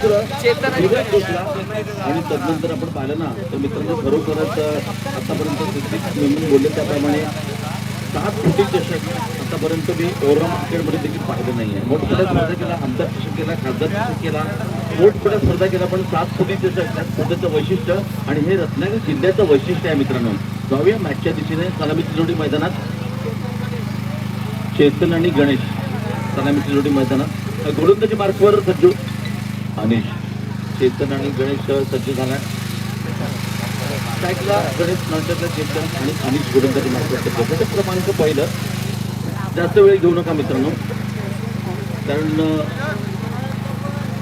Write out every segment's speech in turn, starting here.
आणि तदनंतर आपण पाहिलं ना तर मित्रांनो खरोखरच आतापर्यंत बोलले त्याप्रमाणे सात कोटी चषक आतापर्यंत मी ओव्हरऑल क्रिकेटमध्ये देखील पाहिलं नाही आहे मोठमोठ्या स्पर्धा केला आमदार चषक केला खासदार चषक केला मोठमोठ्या स्पर्धा केला पण सात कोटी चषक त्या स्पर्धेचं वैशिष्ट्य आणि हे रत्नागिरी जिल्ह्याचं वैशिष्ट्य आहे मित्रांनो. जाऊया मॅचच्या दिशेने सलामीची जोडी मैदानात. चेतन आणि गणेश सलामीची जोडी मैदानात. गोलंदाजी मार्कवर सज्जू. आणि चेतन आणि गणेश सज्ज झाला. स्ट्राईकला गणेश नंतरला चेतन आणि अनिश गोलंदाजी मार्कवर सज्ज क्रमांक पहिलं. जास्त वेळ घेऊ नका मित्रांनो. कारण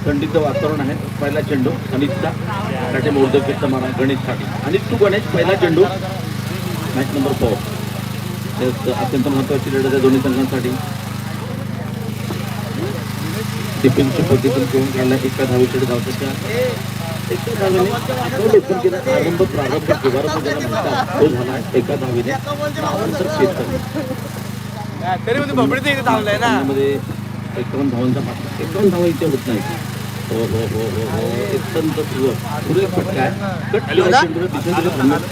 थंडीचं वातावरण आहे. पहिला चेंडू अनिशचा. त्याचे मोर्दकीचा मारा गणेशसाठी. आणि तू गणेश पहिला चेंडू. मॅच नंबर फोर तेच अत्यंत महत्वाची लढत आहे दोन्ही संघांसाठी. टिफिनची पद्धतीने घेऊन काढला एका धावेकडे धावताच्या एका धावेने तो लेखन केला आरंभ प्रारंभ केव्हा ज्याला म्हणतात तो झाला एका धावेने मध्ये इथे थांबलाय ना. मध्ये एकावन्न धावांचा पाठ एकावन्न धावा इथे होत नाही हो हो हो हो हो. अत्यंत सुंदर. पुढे एक फटका आहे. कट धन्यवाद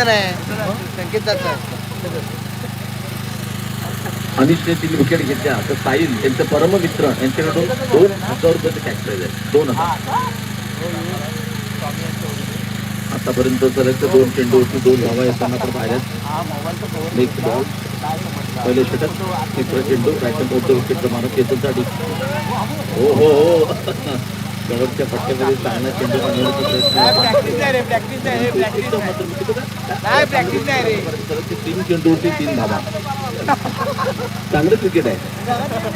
नाही संकेतचा अनिशने तिने विकेट घेतल्या तर साहिल त्यांचे परममित्र यांच्याकडून दोन हजार रुपयाचं कॅश प्राईज आहे. दोन हजार. आतापर्यंत सलग दोन चेंडूवरती दोन धावा येताना पण पाहिल्यात. नेक्स्ट बॉल पहिले षटक तिसरा चेंडू बॅटन बोलतो विकेटचा मारा केसनसाठी हो हो हो. गडपच्या फटक्यामध्ये चांगला चेंडू बनवण्याचा प्रयत्न प्रॅक्टिस नाही रे प्रॅक्टिस नाही रे प्रॅक्टिस एकदम मात्र मी किती नाही प्रॅक्टिस नाही रे। सलग ते तीन चेंडूवरती तीन धावा चांगलं क्रिकेट आहे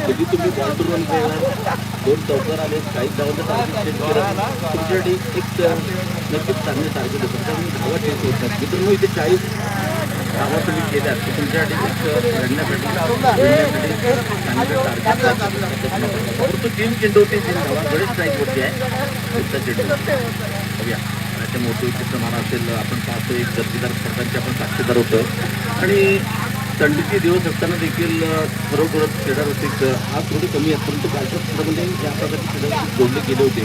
कधी तुम्ही बॉल टूर्नामेंट खेळणार दोन चौकार आले काही धावांचं टार्गेट चेंज केलं तुमच्यासाठी एक नक्कीच चांगले टार्गेट होतं कारण धावा चेंज होत नाहीत मित्रांनो इथे चाळीस कामं तुम्ही केल्यात ते तुमच्यासाठी एक लढण्यासाठी लढण्यासाठी तीन चेंडूवरती तीन धावा गणेश स्ट्राईकवरती आहे तुमचा चेंडू बघूया. त्याच्या मोठे विकेटचा मारा असेल आपण पाहतो एक दर्जेदार स्पर्धांचे आपण साक्षीदार होतो. आणि थंडीचे दिवस असताना देखील खरोखरच क्रीडा रसिक आज थोडी कमी आहेत परंतु कालच्या स्पर्धामध्ये म्हणजे ज्या प्रकारचे क्रीडा जोडले गेले होते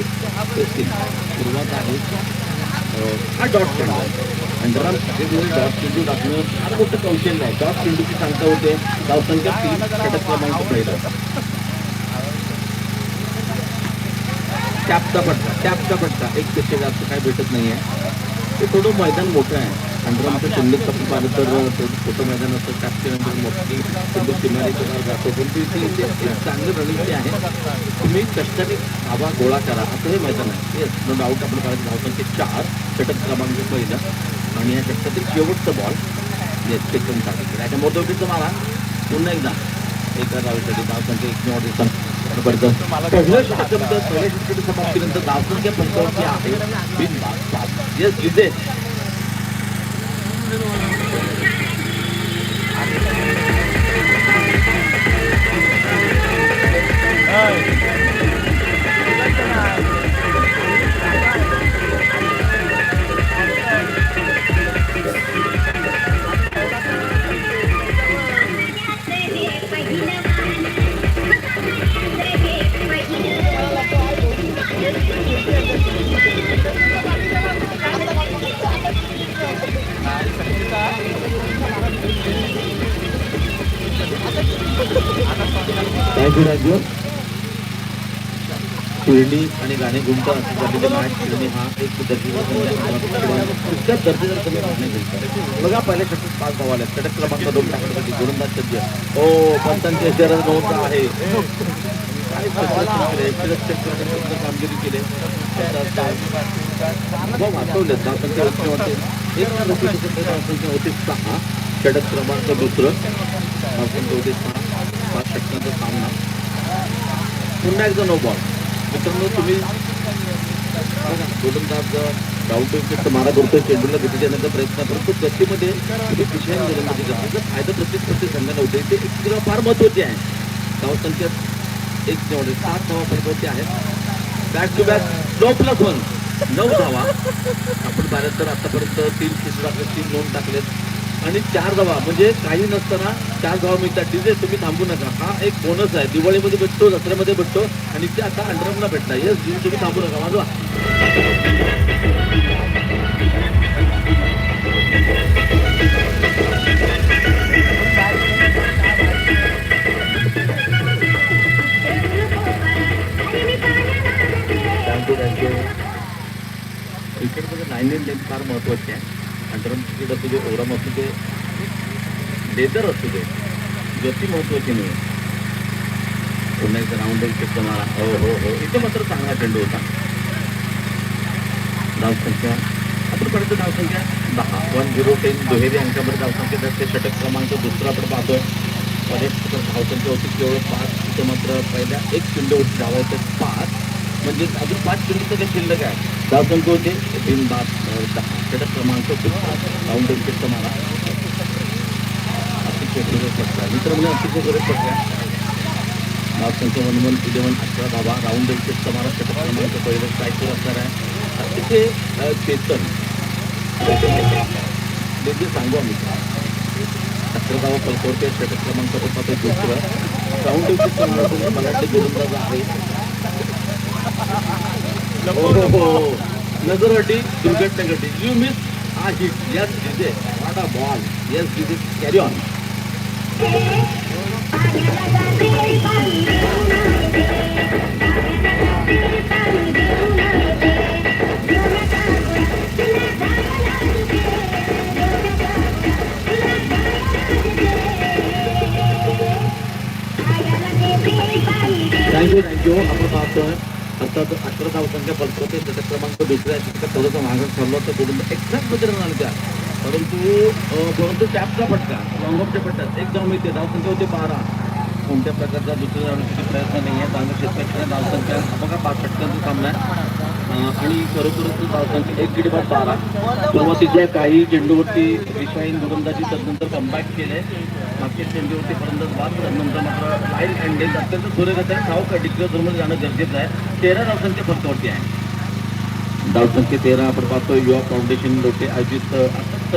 सुरुवात आहे. डॉट चेंडू आहे. आणि जरा वेगवेगळे डॉट चेंडू टाकणं फार मोठं कौशल्य आहे डॉट चेंडूची सांगता होते. धावसंख्या तीन षटक क्रमांक पहिला टॅपचा पट्टा टॅपचा पट्टा एक पेक्षा जास्त काय भेटत नाही आहे ते थोडं मैदान मोठं आहे. अंडरमचं शिल्लक आपण पाहिलं तर छोटं मैदान असतं टॅपच्या नंतर मोठी किनारीचं भाग जातो. पण ते इथे एक चांगलं रणनीती जे आहे. तुम्ही कष्टाने हवा गोळा करा असं हे मैदान आहे. येस नो डाऊट आपण पाहिलं धावसंख्ये चार षटक क्रमांक पहिलं. आणि या षटकातील शेवटचं बॉल येस सेकंडसाठी त्याच्या मोठवटीचं मला पुन्हा एकदा. एका धावेसाठी धावसंख्या एक नऊ दिवसांत पहिलं षटक पहिल्या समाप्तीनंतर धावसंख्या पंचावन्न आहे गुंत असल्याचे मॅच खेळणे हा एक दर्जेदार तितक्याच दर्जेदार कमी गाणे खेळतात बघा पहिल्या षटक पाच धावाले षटक क्रमांक दोन टाकण्यासाठी गोलंदाज सज्ज. हो पंतांच्या शहरात नव्हता आहे. षटक कामगिरी केली. वाचवले धावसंख्या एक धावसंख्या धावसंख्या सहा. षटक क्रमांक दुसरं. धावसंख्या होती सहा. पाच षटकांचा सामना. पुन्हा एकदा नो बॉल मित्रांनो तुम्ही गोलंदाज डाऊन टू विकेट मारा करतोय चेंडूला गती देण्याचा प्रयत्न करतो गतीमध्ये तुम्ही दिशेने गोलंदाजी करता फायदा प्रत्येक प्रत्येक संघाला होते ते एक फार महत्त्वाचे आहे धावसंख्या एक जेवढे सात धावा परिपत्ती आहेत back to back no plus one नऊ धावा आपण भारत तर आतापर्यंत तीन तीन टाकले तीन नोंद टाकलेत आणि चार धावा म्हणजे काही नसताना चार धावा मिळतात. डीजे तुम्ही थांबू नका. हा एक बोनस आहे. दिवाळीमध्ये भेटतो दसऱ्यामध्ये भेटतो आणि ते आता अंडरमला भेटला येस डीजे तुम्ही थांबू नका. वाजवा. थँक्यू क्रिकेटमध्ये नाईन इन लेन फार महत्त्वाची आहे. अंडरम क्रिकेट असू दे ओरम असू दे लेदर असू दे गती महत्त्वाची नाही पुण्याचा राऊंड विकेट हो हो हो इथे मात्र चांगला चेंडू होता. धावसंख्या आपण पडतो धावसंख्या दहा. वन झिरो टेन दुहेरी अंकामध्ये धावसंख्या त्याचे षटक क्रमांक दुसरा आपण पाहतोय. बरेच धावसंख्या होती केवळ पाच. इथं मात्र पहिल्या एक चेंडू होती धावायचं पाच. म्हणजे अजून पाच चेंडू तरी शिल्लक आहे. धावसंख्या होते तीन बाद अं, दहा षटक क्रमांक दुसरा राऊंड विकेट तुम्हाला अतिशय गरज पडला मित्रांनो अतिशय गरज पडल्या धावसंख्या वन वन इलेवन अठरा धावा राऊंड विकेट तुम्हाला षटक क्रमांक पहिलं स्ट्राईकवर असणार आहे. अतिशय अं, चेतन. म्हणजे सांगू आम्ही अठरा धावा फलकवते षटक क्रमांक पाहतो दुसरं. राऊंड विकेट तुम्हाला मराठी गोलंदाज आहे. हो हो हो हो. नजर अटी दुर्घटना घटी यू मिस हा hit yes DJ what a ball yes DJ carry on thank you thank you आपण पाहतोय अर्थात अठरा धावसंख्या फलकवते त्याचा क्रमांक दुसऱ्या शतकात थोडंसं मागं ठरलं तर बोलून एक्झॅक्टमध्ये रन त्या परंतु परंतु टॅपचा फटका लॉंगॉपच्या फटक्यात एक धाव मिळते धावसंख्या होते बारा. कोणत्या प्रकारचा दुसऱ्या धावण्यासाठी प्रयत्न नाही आहे चांगलं शेतकऱ्याच्या धावसंख्या हा बघा पाच षटकांचा सामना आहे. आणि खरोखरच धावसंख्या एक गडी बाद बारा. सुरुवातीच्या काही चेंडूवरती दिशाहीन गोलंदाजी त्यानंतर कमबॅक केले मागच्या होती फलंदाज बाद नंतर मात्र लाईन हँडेल अत्यंत सुरेखाने डिग्री डिग्रजमध्ये जाणं गरजेचं आहे. तेरा धावसंख्या फरकावरती आहे. धावसंख्या तेरा आपण पाहतो युवा फाउंडेशन लोटे आयोजित अत्यंत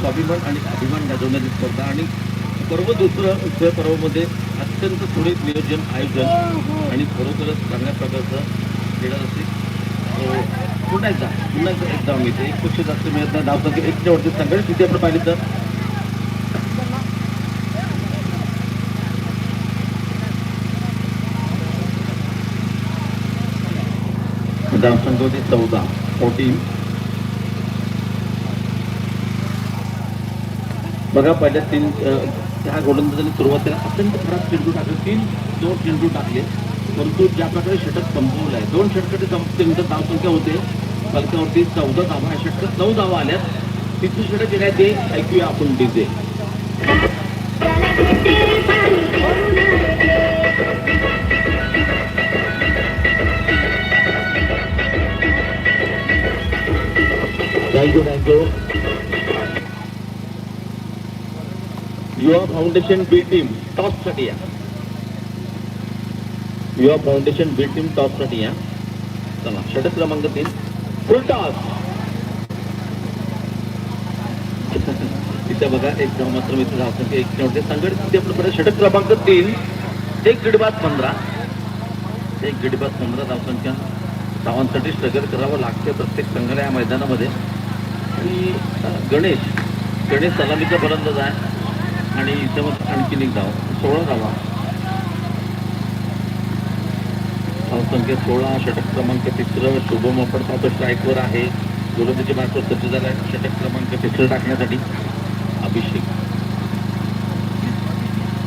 स्वाभिमान आणि अभिमान गाजवण्याची स्पर्धा आणि पर्व दुसरं उभय पर्वामध्ये अत्यंत सुरेख नियोजन आयोजन आणि खरोखरच चांगल्या प्रकारचं क्रीडा असेल पुन्हा एकदा पुन्हा एकदा एक धाव मिळते एक पेक्षा जास्त मिळत नाही. धावसंख्या एकच्या वरती सगळ्यात तिथे आपण पाहिली तर धावसंख्या होती चौदा फोर्टीन बघा पहिल्या तीन अ, त्या गोलंदाजांनी सुरुवातीला अत्यंत खराब चेंडू टाकले. तीन दोन चेंडू टाकले. परंतु ज्या प्रकारे षटक संपवलं आहे. दोन षटकाचे संपल्यानंतर धावसंख्या होते. फलकावरती चौदा धावा या षटक नऊ धावा आल्या तिथून षटक जे काय ते ऐकूया आपण DJ. Thank you thank you Yuva foundation B team टॉससाठी या युवा फाउंडेशन बी टीम टॉससाठी या चला षटक क्रमांक तीन फुल टॉस इथे बघा एक धाव मात्र मित्र धावसंख्या एक नव्हते संघटित तिथे आपलं षटक क्रमांक तीन एक गडबाद पंधरा. एक गडबाद पंधरा धावसंख्या धावांसाठी स्ट्रगल करावं लागते प्रत्येक संघाला या मैदानामध्ये. आणि गणेश गणेश सलामीचा फलंदाज आहे. आणि इथं मग आणखीन एक गाव सोळा गावा धावसंख्या सोळा षटक क्रमांक तिसरं शुभम आपण पाहतो स्ट्राईकवर आहे गोलंदाजी मार्फत सज्ज झाला आहे षटक क्रमांक तिसरं टाकण्यासाठी अभिषेक.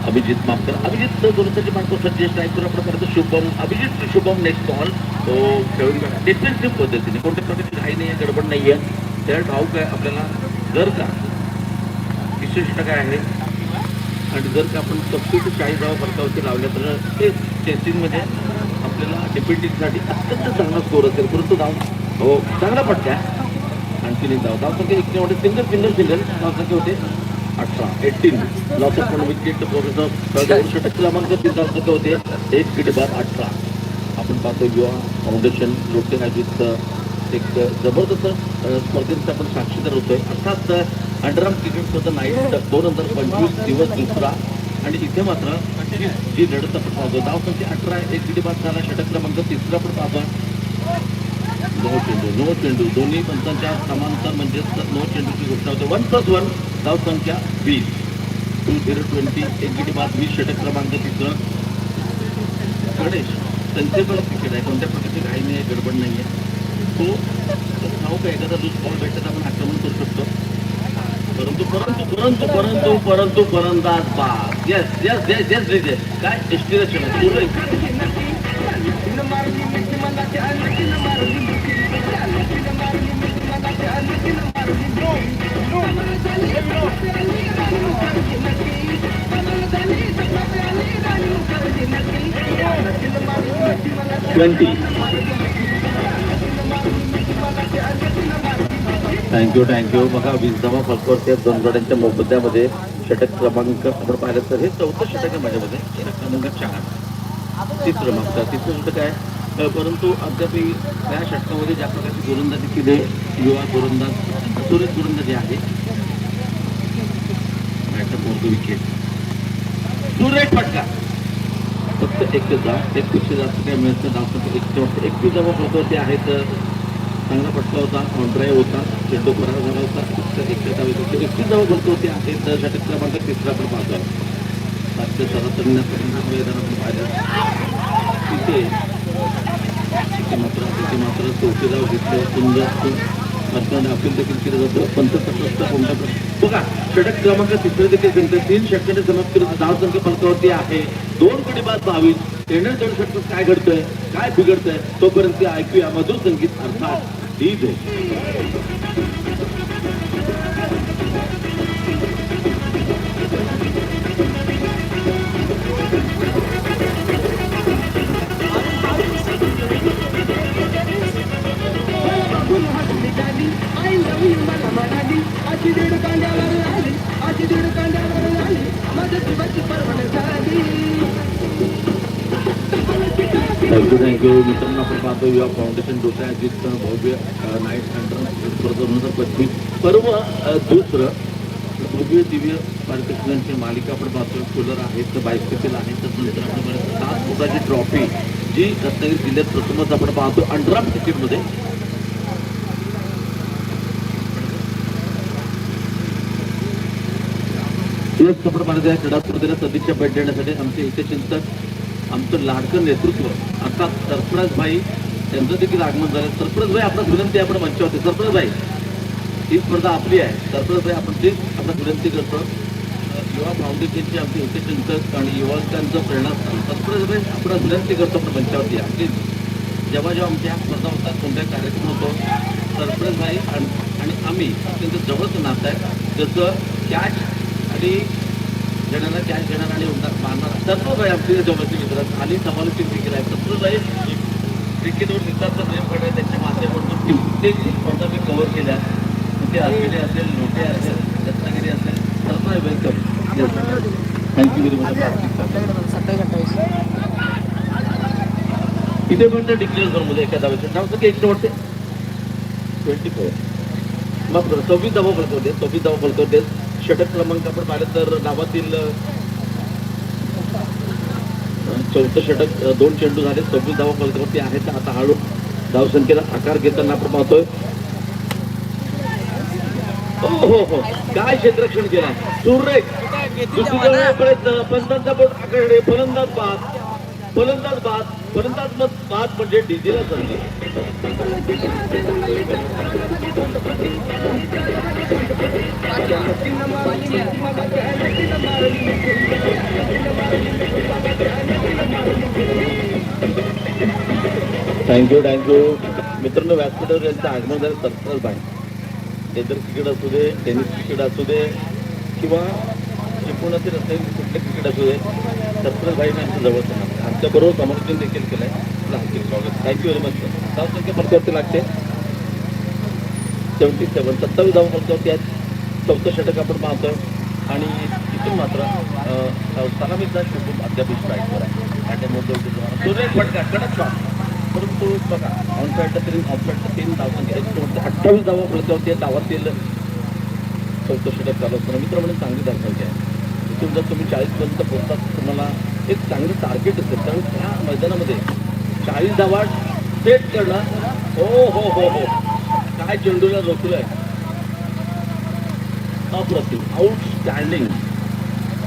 अभिजित माफ कर अभिजित गोलंदाजी मार्फत सज्ज स्ट्राईकवर आपण पाहतो शुभम अभिजित शुभम नेक्स्ट बॉल तो खेळून डिफेन्सिव्ह पद्धतीने. कोणत्या प्रकारची घाई नाही आहे. गडबड नाही आहे त्याला ठाऊक आहे आपल्याला जर का विशिष्ट काय आहे आणि जर का आपण पस्तीस चाळीस धावा फरकावरती लावल्या तर ते चेसिंगमध्ये आपल्याला डिपेंडिंगसाठी अत्यंत चांगला स्कोर असेल. परंतु धाव हो चांगला पडत्या आणखीन एक धाव धावसंख्या एक वाटते सिंगल सिंगल सिंगल धावसंख्या होते अठरा एटीन लॉस ऑफ पण विकेट प्रोफेसर षटक क्रमांक तीन धावसंख्या होते. एक किट बाद अठरा. आपण पाहतो युवा फाउंडेशन लोटे आयोजित एक जबरदस्त स्पर्धेचा आपण साक्षीदार होतोय. अर्थात अंडरआर्म क्रिकेट स्पर्धा नाही दोन हजार पंचवीस दिवस दुसरा. आणि इथे मात्र जी- लढत आपण पाहतो धाव संख्या अठरा एक गडी बाद झाला षटक क्रमांक तिसरा पण पाहतो नो चेंडू नो चेंडू दोन्ही पंचांच्या समांतर म्हणजेच नो चेंडूची घोषणा होते. वन प्लस वन धाव संख्या वीस. टू झिरो ट्वेंटी एक गडी बाद वीस षटक क्रमांक तिसरं. गणेश सेन्सेबल क्रिकेट आहे. कोणत्या प्रकारची घाई नाही आहे गडबड नाही आहे तो नाव काय एखादा लूज बॉल भेटत आपण आक्रमण करू शकतो. परंतु परंतु परंतु परंतु परंतु परंदाज बाद येस येस येस येस लिजे काय? एसटी ट्वेंटी थँक्यू थँक्यू बघा वीसधावा फलकवरती आहेत दोन गड्यांच्या मोबदल्यामध्ये षटक क्रमांक आपण पाहिलं. तर हे चौथं षटक आहे माझ्यामध्ये. क्रमांक चार. तिसरं मागचं. तिसरं षटक आहे. परंतु अद्याप त्या षटकामध्ये ज्या प्रकारची गोलंदाजी केली युवा गोलंदाज सुरेश गोलंदाजी आहे विकेट. सुरेश फटका. फक्त एक धाव एक पेक्षा जास्त काय मिळत नाही. धाव फक्त एक एकवीस धावा फलकवरती आहेत चांगला पटला होता ऑनड्राईव्ह होता चेंडू परार झाला होता फक्त एकशे धावे फक्त एकवीस धावा आहे तर षटक क्रमांक तिसरा पण पाहतो सातशे परिणाम मैदान आपण पाहिलं. तिथे तिथे मात्र तिथे मात्र चौथी धाव घेतलं सुंदर मतदान अपील देखील केलं जातं. पंचसष्ट कोणत्या बघा षटक क्रमांक तिसरे देखील त्यांचे तीन षटकाने समाप्त केलं. धाव संख्या फलकावरती आहे. दोन कडे बाद बावीस. येणार दोन षटक काय घडतंय? काय बिघडतंय? तोपर्यंत ऐकूया. मधुर संगीत अर्थात. डीजे थँक्यू थँक्यू मित्रांनो आपण पाहतो युवा फाउंडेशन डोक्या अजित भव्य नाईट सेंटर स्पर्धा दोन हजार पंचवीस सर्व अ, दुसरं भव्य दिव्य पारितोषिकांची मालिका आपण पाहतो कूलर आहेत तर बायसिकल आहेत तर आपण सात फुटाची ट्रॉफी जी रत्नागिरी जिल्ह्यात प्रथमच आपण पाहतो अंडराम क्रिकेटमध्ये आपण पाहतो क्रीडा स्पर्धेला सदिच्छा भेट देण्यासाठी आमचे हितचिंतक आमचं लाडकं नेतृत्व. आता सरफराज भाई यांचं देखील आगमन झालं. सरफराज भाई आपला विनंती आपण मंचावरती सरफराज भाई ही स्पर्धा आपली आहे. सरफराज भाई आपण तीच आपण विनंती करतो. युवा फाउंडेशनचे आमचे हिते चिंतक आणि युवकांचं प्रेरणास्थान सरफराज भाई आपण विनंती करतो आपण मंचावरती या. प्लीज जेव्हा जेव्हा आमच्या स्पर्धा होतात कोणत्या कार्यक्रम होतो सरफराज भाई आणि आणि आम्ही अत्यंत जवळचं नातं आहे. जसं कॅश आणि घेणारा कॅच घेणार आणि उडणार मारणार. सर्व काही आमच्या जवळचे मित्र आणि समालोचित देखील आहे. सर्व काही क्रिकेटवर सिद्धार्थ प्रेम पडे त्यांच्या माध्यमातून कित्येक स्पर्धा मी कव्हर केल्या. तिथे आसवेली असेल लोटे असेल रत्नागिरी असेल सर्व वेलकम थँक्यू व्हेरी मच इथे पण ते डिक्लेअरमध्ये एका धावेचं नाव तर एकशे वाटते ट्वेंटी फोर मग सव्वीस धावा फलक होते सव्वीस धावा फलक होते षटक क्रमांक आपण पाहिलं तर गावातील चौथं षटक दोन चेंडू झाले. सव्वीस धावा फलकावरती आहेत. आता हळू धावसंख्येला आकार घेताना आपण पाहतोय. हो हो हो. काय क्षेत्रक्षण केला? सुरेख. दुसरीकडे पंचांचा बोट आकडे फलंदाज बाद. फलंदाज बाद. फलंदाज मत बाद म्हणजे डीजेला चालली थँक्यू थँक्यू मित्रांनो व्यासपीठावर यांचं आगमन झालं सरप्राईज बाय लेदर क्रिकेट असू दे टेनिस क्रिकेट असू दे किंवा चिपळूणातील असेल कुठले क्रिकेट असू दे सरप्राईज भाई यांच्या जवळ. आमच्याबरोबर समर्थन देखील केलं आहे आपलं स्वागत थँक्यू व्हेरी मच धाव संख्या फलकावरती लागते. सेवन्टी सेवन सत्तावीस धाव फलकावरती आहेत चौथं षटक आपण पाहतो आणि तिथून मात्र सलामीचा शेवटून अद्याप स्ट्राईकवर आहे तो एक फटका कडक शॉट परंतु बघा ऑन तीन तरी तीन धाव अठ्ठावीस धावा फलकावरती आहे. धावातील चौथं षटक चालू असताना मित्र म्हणजे चांगली धावसंख्या आहे. इथून जर तुम्ही चाळीसपर्यंत पोहोचतात तुम्हाला एक चांगलं टार्गेट असेल कारण त्या मैदानामध्ये चाळीस धावा सेट करणं हो हो हो हो. काय चेंडूला रोखलंय? आहे अप्रतिम आउटस्टँडिंग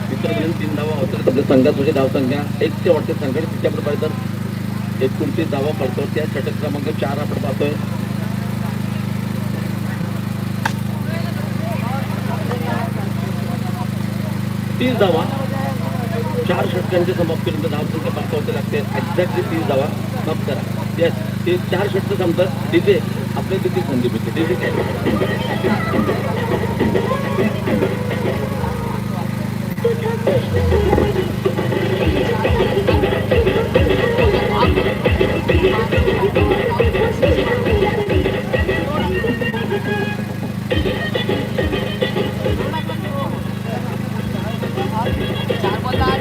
मित्र तीन धावा होतात. सध्या संघात म्हणजे धावसंख्या. एक ते वाटते संघाने तिच्याकडे पाहिजे तर एकोणतीस धावा पडतो त्या षटक क्रमांक चार आपण पाहतोय. तीस धावा. चार षटकांच्या समाप्तीनंतर धावसंख्या होते लागते. एक्झॅक्टली तीस धावा. समाप्त करा येस ते चार षटक संपतात तिथे आपल्या किती संधी मिळते तिथे काय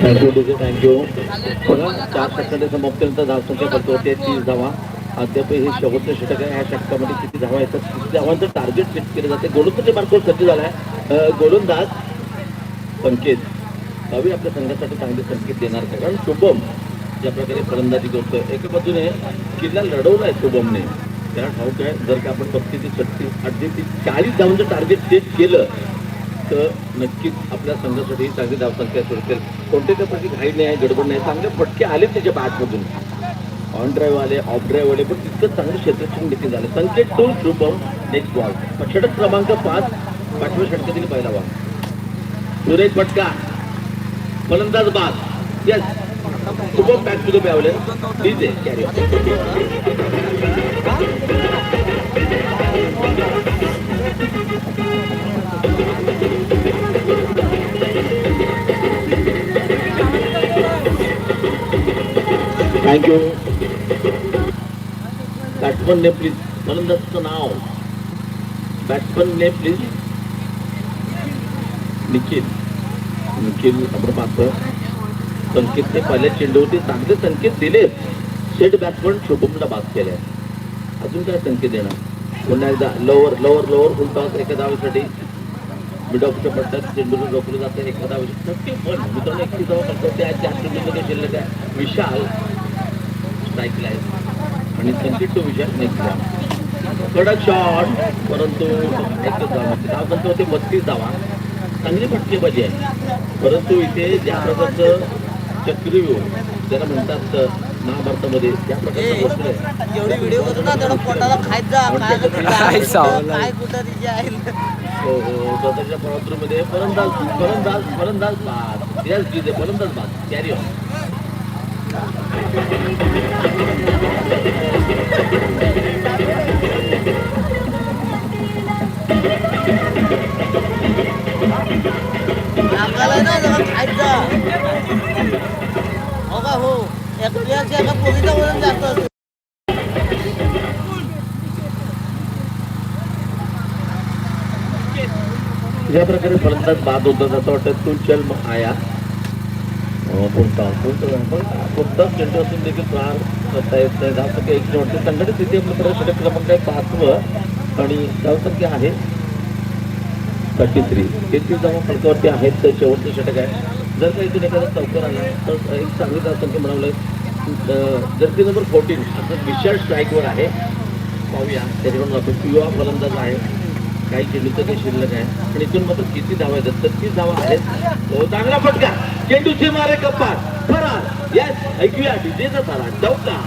थँक्यू डीजे थँक्यू बघा चार षटकांच्या समाप्तीनंतर धावसंख्या पडतो ते तीस धावा अद्याप हे शेवटचं षटक आहे. ह्या षटकामध्ये किती धावा येतात किती धावांचं टार्गेट सेट केलं जाते. गोलंदाजी मार्कवर सज्ज झाला आहे गोलंदाज संकेत. हवी आपल्या संघासाठी चांगले संकेत देणार का? कारण शुभम ज्या प्रकारे फलंदाजी करतोय. एका बाजूने किल्ला लढवला आहे शुभमने. त्याला ठाऊक आहे जर का आपण पस्तीस छत्तीस अठ्ठेचाळीस चाळीस धावांचं टार्गेट सेट केलं तर नक्कीच आपल्या संघासाठी चांगली धावसंख्या सुरू कोणते त्या घाई नाही गडबड नाही. चांगले फटके आले त्याच्या बॅटमधून ऑन ड्राईव्ह आले ऑफ ड्राईव्ह आले पण तितकं चांगलं क्षेत्रक्षण देखील झालं. संकेत टोल शुभम नेक्स्ट बॉल षटक क्रमांक पाच पाचव्या षटकातील पहिला बॉल सुरेश भटका. फलंदाज बाद. Yes Shubham back to the बॅवले DJ carry thank you batsman name please फलंदाजचं now batsman name please Nikhil Nikhil आपण पाहतो संकेतने पहिल्या चेंडूवरती चांगले संकेत दिले सेट बॅट्समन शुभमला बाद केलाय अजून काय संकेत देणार पुन्हा एकदा लोअर लोअर लोअर फुलटॉस एका धावेसाठी मिड ऑफच्या पट्ट्यात चेंडूला रोखलं जातं एका धावेसाठी नक्की पण मित्रांनो एकटी धावा करतो त्या चार चेंडूमध्ये शिल्लक आहे विशाल स्ट्राईकला आहे आणि संकेत तो विशाल नेक्स्ट कडक शॉट परंतु एकच धावा धाव होते बत्तीस धावा. चांगली फटकेबाजी आहे. परंतु इथे ज्या प्रकारचं चक्रव्यूह ज्याला म्हणतात महाभारतामध्ये ज्या प्रकारचं आहे हो हो स्वतःच्या पराक्रमध्ये फलंदाज फलंदाज फलंदाज बाद. फलंदाज बाद. कॅरी ऑन फलंदाज बाद वाटतं तू चल मग आया बोलता कोणता कोणता चेंडू असून देखील प्रहार करता येत नाही धावसंख्या एकशे वाटते संघटित तिथे आपलं षटक क्रमांक आहे पाचवं आणि धावसंख्या आहे थर्टी थ्री तेहतीस धावा फलकावरती आहेत तर शेवटचं षटक आहे जर का इथून एखादा चौकर आला तर एक चांगली धावसंख्या जर जर्सी नंबर फोर्टीन आता विशाल स्ट्राईकवर आहे पाहूया त्याच्याकडून आपण युवा फलंदाज आहे काही चेंडूचं काही शिल्लक आहे. पण इथून मात्र किती धावा आहेत? छत्तीस धावा आहेत. तो चांगला फटका. चेंडूचे मारे कप्पा फरार. येस ऐकूया. डीजेचा सारा. चौका